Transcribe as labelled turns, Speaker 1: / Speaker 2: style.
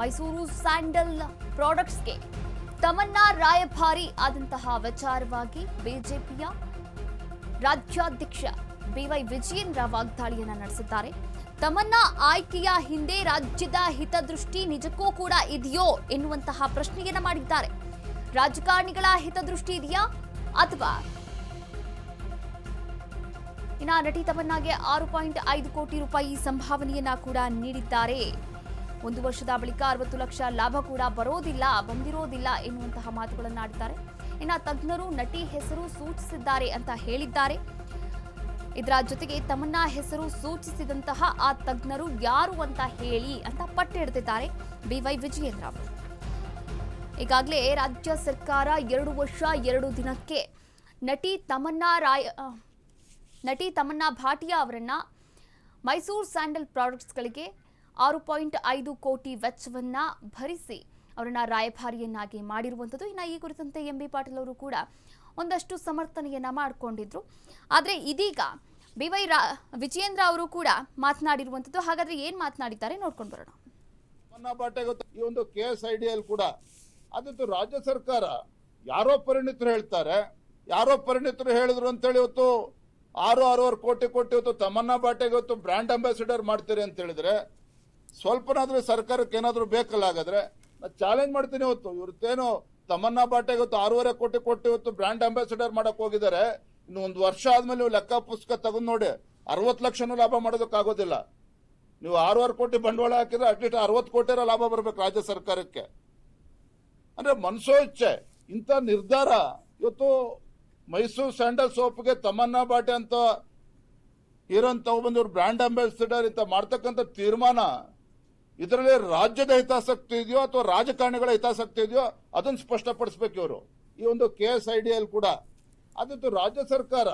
Speaker 1: Mysuru sandal ಪ್ರಾಡಕ್ಟ್ಸ್ಗೆ Tamanna ರಾಯಭಾರಿ ಆದಂತಹ ವಿಚಾರವಾಗಿ ಬಿಜೆಪಿಯ ರಾಜ್ಯಾಧ್ಯಕ್ಷ ಬಿವೈ ವಿಜಯೇಂದ್ರ ವಾಗ್ದಾಳಿಯನ್ನ ನಡೆಸಿದ್ದಾರೆ. ತಮನ್ನಾ ಆಯ್ಕೆಯ ಹಿಂದೆ ರಾಜ್ಯದ ಹಿತದೃಷ್ಟಿ ನಿಜಕ್ಕೂ ಕೂಡ ಇದೆಯೋ ಎನ್ನುವಂತಹ ಪ್ರಶ್ನೆಯನ್ನ ಮಾಡಿದ್ದಾರೆ. ರಾಜಕಾರಣಿಗಳ ಹಿತದೃಷ್ಟಿ ಇದೆಯಾ ಅಥವಾ ಇನ್ನ ನಟಿ ತಮನ್ನಾಗೆ ಆರು ಪಾಯಿಂಟ್ ಐದು ಕೋಟಿ ರೂಪಾಯಿ ಸಂಭಾವನೆಯನ್ನ ಕೂಡ ನೀಡಿದ್ದಾರೆ. ಒಂದು ವರ್ಷದ ಬಳಿಕ ಅರವತ್ತು ಲಕ್ಷ ಲಾಭ ಕೂಡ ಬರೋದಿಲ್ಲ, ಬಂದಿರೋದಿಲ್ಲ ಎನ್ನುವಂತಹ ಮಾತುಗಳನ್ನಾಡಿದ್ದಾರೆ ಇನ್ನು ತಜ್ಞರು ನಟಿ ಹೆಸರು ಸೂಚಿಸಿದ್ದಾರೆ ಅಂತ ಹೇಳಿದ್ದಾರೆ. ಇದರ ಜೊತೆಗೆ ತಮನ್ನಾ ಹೆಸರು ಸೂಚಿಸಿದಂತಹ ಆ ತಜ್ಞರು ಯಾರು ಅಂತ ಹೇಳಿ ಅಂತ ಪಟ್ಟಿಡ್ತಿದ್ದಾರೆ ಬಿವೈ ವಿಜಯೇಂದ್ರ ಅವರು. ಈಗಾಗಲೇ ರಾಜ್ಯ ಸರ್ಕಾರ ಎರಡು ವರ್ಷ ಎರಡು ದಿನಕ್ಕೆ ನಟಿ ತಮನ್ನ ರಾಯ ನಟಿ ತಮನ್ನ ಭಾಟಿಯಾ ಅವರನ್ನ ಮೈಸೂರು ಸ್ಯಾಂಡಲ್ ಪ್ರಾಡಕ್ಟ್ಸ್ಗಳಿಗೆ ಆರು ಪಾಯಿಂಟ್ ಐದು ಕೋಟಿ ವೆಚ್ಚವನ್ನ ಭರಿಸಿ ಅವರನ್ನ ರಾಯಭಾರಿಯನ್ನಾಗಿ ಮಾಡಿರುವಂಥದ್ದು. ಇನ್ನು ಈ ಕುರಿತಂತೆ ಎಂ ಬಿ ಪಾಟೀಲ್ ಅವರು ಕೂಡ ಒಂದಷ್ಟು ಸಮರ್ಥನೆಯನ್ನ ಮಾಡಿಕೊಂಡಿದ್ರು. ಆದರೆ ಇದೀಗ ಬಿ ವೈ ರಾ, ವಿಜಯೇಂದ್ರ ಅವರು ಕೂಡ ಮಾತನಾಡಿರುವಂಥದ್ದು. ಹಾಗಾದ್ರೆ ಏನು ಮಾತನಾಡಿದ್ದಾರೆ ನೋಡ್ಕೊಂಡು ಬರೋಣ.
Speaker 2: ಈ ಒಂದು K S I D L ಕೂಡ ಅದಂತೂ ರಾಜ್ಯ ಸರ್ಕಾರ ಯಾರೋ ಪರಿಣಿತರು ಹೇಳ್ತಾರೆ. ಯಾರೋ ಪರಿಣಿತರು ಹೇಳಿದ್ರು ಅಂತೇಳಿ ಇವತ್ತು ಆರು ಆರೂವರೆ ಕೋಟಿ ಕೋಟಿ ಇವತ್ತು ತಮನ್ನಾ ಬಾಟೆಗೆ ಇವತ್ತು ಬ್ರ್ಯಾಂಡ್ ಅಂಬಾಸಿಡರ್ ಮಾಡ್ತೀರಿ ಅಂತ ಹೇಳಿದ್ರೆ ಸ್ವಲ್ಪನಾದ್ರೂ ಸರ್ಕಾರಕ್ಕೆ ಏನಾದರೂ ಬೇಕಲ್ಲ ಹಾಗಾದ್ರೆ? ನಾ ಚಾಲೆಂಜ್ ಮಾಡ್ತೀನಿ ಇವತ್ತು. ಇವ್ರದ್ದೇನು ತಮನ್ನಾ ಬಾಟೆಗೆ ಇವತ್ತು ಆರೂವರೆ ಕೋಟಿ ಕೊಟ್ಟು ಇವತ್ತು ಬ್ರ್ಯಾಂಡ್ ಅಂಬಾಸಿಡರ್ ಮಾಡಕ್ ಹೋಗಿದ್ದಾರೆ. ಇನ್ನು ಒಂದು ವರ್ಷ ಆದ್ಮೇಲೆ ನೀವು ಲೆಕ್ಕ ಪುಸ್ತಕ ತಗೊಂಡು ನೋಡಿ. ಅರವತ್ತು ಲಕ್ಷನೂ ಲಾಭ ಮಾಡೋದಕ್ಕಾಗೋದಿಲ್ಲ ನೀವು ಆರೂವರೆ ಕೋಟಿ ಬಂಡವಾಳ ಹಾಕಿದ್ರೆ ಅಟ್ಲೀಸ್ಟ್ ಅರವತ್ತು ಕೋಟಿರ ಲಾಭ ಬರ್ಬೇಕು ರಾಜ್ಯ ಸರ್ಕಾರಕ್ಕೆ. ಅಂದ್ರೆ ಮನಸೋ ಇಚ್ಛೆ. ಇಂಥ ನಿರ್ಧಾರ ಇವತ್ತು ಮೈಸೂರು ಸ್ಯಾಂಡಲ್ ಸೋಪ್ಗೆ ತಮನ್ನಾ ಬಾಟೆ ಅಂತ ಹೀರೋನ್ ತಗೊಬಂದವ್ರು ಬ್ರ್ಯಾಂಡ್ ಅಂಬಾಸಿಡರ್ ಇಂಥ ಮಾಡ್ತಕ್ಕಂಥ ತೀರ್ಮಾನ ಇದರಲ್ಲಿ ರಾಜ್ಯದ ಹಿತಾಸಕ್ತಿ ಇದೆಯೋ ಅಥವಾ ರಾಜಕಾರಣಿಗಳ ಹಿತಾಸಕ್ತಿ ಇದೆಯೋ ಅದನ್ನು ಸ್ಪಷ್ಟಪಡಿಸ್ಬೇಕು ಇವರು. ಈ ಒಂದು ಕೆ ಎಸ್ ಐ ಡಿ ಅಲ್ಲಿ ಕೂಡ. ಅದಂತೂ ರಾಜ್ಯ ಸರ್ಕಾರ.